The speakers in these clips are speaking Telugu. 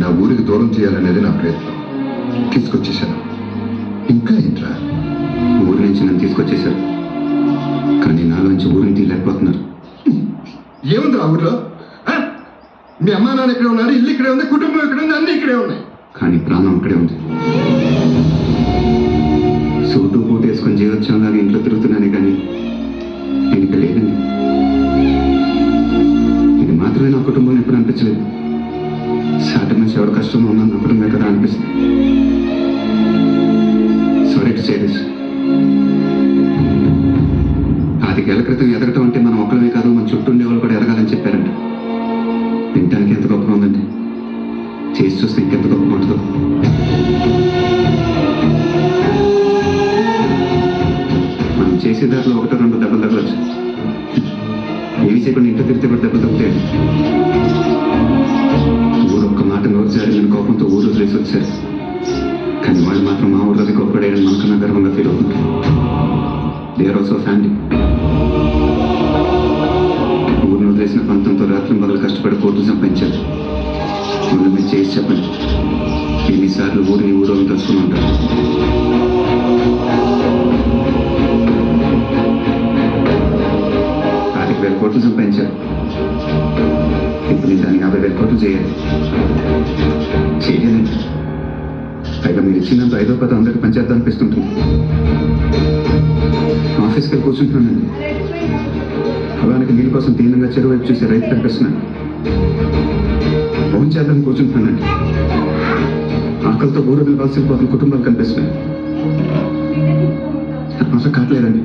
చేయాలనేది నా ప్రయత్నం. తీసుకొచ్చేసాను ఇంకా ఏంట్రా? ఊరి నుంచి నన్ను తీసుకొచ్చేశారు. కానీ నాలో నుంచి ఊరిని తీయలేకపోతున్నారు. ఏముంది ఆ? ఊర్లో? మీ అమ్మా నాన్న ఇక్కడే ఉన్నారు ఇల్లు ఇక్కడే ఉంది కుటుంబం ఇక్కడే ఉంది అన్ని ఇక్కడే ఉన్నాయి. కానీ ప్రాణం అక్కడే ఉంది. సూటు బూట్ వేసుకొని జీవోత్సవంలాగా ఇంట్లో తిరుగుతున్నానే కానీ నేను ఇక్కడ లేదండి ఇది మాత్రమే నా కుటుంబం ఎప్పుడు అనిపించలేదు. ఎవరు కష్టంలో ఉన్నప్పుడు మీకు కదా అనిపిస్తుంది. సారీ టు సే దిస్ పాతికేళ్ళ క్రితం ఎదగటం అంటే మనం ఒక్కడమే కాదు మన చుట్టూ ఉండే వాళ్ళు కూడా ఎదగాలని చెప్పారంట వినటానికి ఎంత గొప్పగా ఉందండి. చేసి చూస్తే ఇంకెంత గొప్పగా ఉంటుందో మనం చేసే దాంట్లో ఒకటో రెండు దెబ్బలు తగ్గవచ్చు ఏమి చేయకుండా ఇంట్లో తిరిగితే కూడా దెబ్బలు తగ్గుతాయి మాట నోరు జారిందని కోపంతో ఊరు వదిలేసి వచ్చారు. కానీ వాళ్ళు మాత్రం మా ఊర్లోకి గొప్పడేయడం మనకన్నా గర్వంగా ఫీల్ అవుతుంది. దే ఆర్ ఆల్సో ఫ్యామిలీ ఊరిని వదిలేసిన పంతంతో రాత్రి మొదలు కష్టపడి కోర్టు సంపాదించారు. ముందు మీరు చేసి చెప్పండి. ఎన్నిసార్లు ఊరిని ఊరోని తెలుసుకుని ఉంటారు. పాతిక వేల కోట్లు సంపాదించారు. నేను చేయాలి చేయలేదండి పైగా మీరు ఇచ్చినంత ఐదో పద అందరికి పంచేద్దాం అనిపిస్తుంటుంది ఆఫీస్కి వెళ్ళి కూర్చుంటున్నానండి పొలానికి నీళ్ళ కోసం దీనంగా చెరువు వైపు చూసే రైతు కనిపిస్తున్నాను భోజనం చేద్దాం కూర్చుంటున్నానండి ఆకలితో ఊరు పోతున్న కుటుంబాలు కనిపిస్తున్నాయి. నాకు అసలు కావట్లేదండి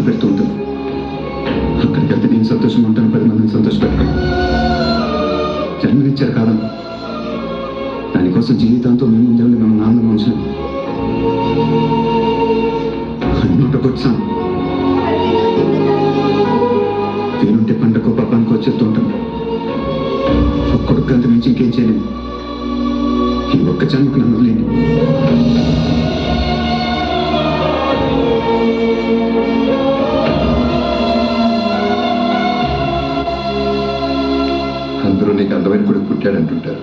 బాధ పెడుతూ అక్కడికి వెళ్తే నేను సంతోషంగా ఉంటాను పది మందిని సంతోషపెడతాను జన్మనిచ్చారు కాలం దానికోసం జీవితాంతో మేము ముందే మేము నాన్న మనుషులు. అన్నింటికొచ్చాం నేనుంటే పంటకో పబ్బానికో చెప్తూ ఉంటాను ఒక్కొక్క అంత మించి ఇంకేం చేయలేను ఈ ఒక్క జన్మకు నన్ను నీకు అందమైన కొడుకు పుట్టాడు అంటుంటారు.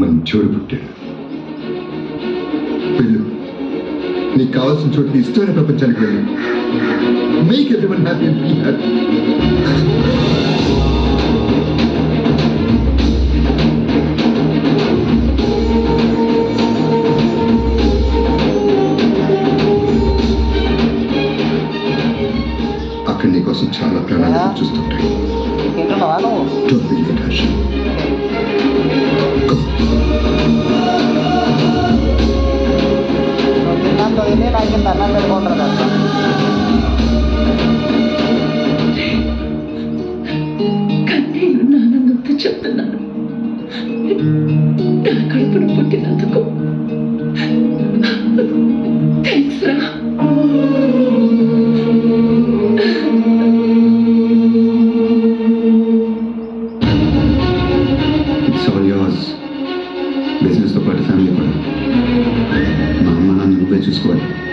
మంచోడు పుట్టాడు. వెళ్ళు. నీకు కావాల్సిన చోటుకి ఇష్టమైన ప్రపంచానికి వెళ్ళు. Make everyone happy and be happy అక్కడ నీకోసం చాలా ప్రాణాలు చూస్తుంటాయి. Solano. Dos piletas. Go. Continuando de nena, hay que you.